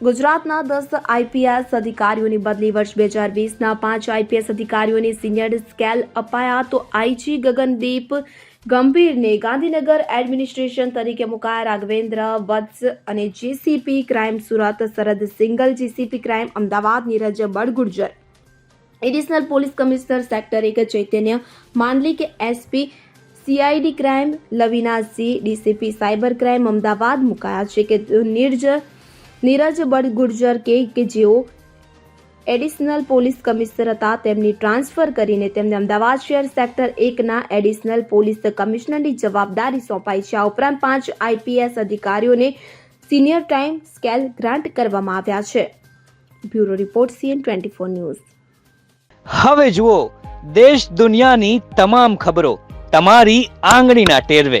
ગુજરાતના દસ આઈપીએસ અધિકારીઓની બદલી વર્ષ બે હજાર વીસના પાંચ આઈપીએસ અધિકારીઓને સિનિયર સ્કેલ અપાયા તો આઈજી ગગનદીપ ગંભીરને ગાંધીનગર એડમિનિસ્ટ્રેશન તરીકે મુકાયા રાઘવેન્દ્ર વત્સ અને JCP crime Surat Sharad Singhal JCP crime Ahmedabad Neeraj Badgujar additional police commissioner sector એક ચૈતન્ય માંડલી કે SP CID crime, Lavina C, DCP cyber crime Ahmedabad મુકાયા છે કે નિર્જ નીરજ બડગુર્જર કે કે જેઓ એડિશનલ પોલીસ કમિશનર હતા, તેમની ટ્રાન્સફર કરીને તેમને અમદાવાદ શહેર સેક્ટર એકના એડિશનલ પોલીસ કમિશનરની જવાબદારી સોંપાઈ છે. આ ઉપરાંત પાંચ આઈપીએસ અધિકારીઓને સિનિયર ટાઈમ સ્કેલ ગ્રાન્ટ કરવામાં આવ્યા છે. Bureau report, CN twenty four news. હવે જુઓ, દેશ દુનિયાની તમામ ખબરો, તમારી આંગળીના ટેરવે.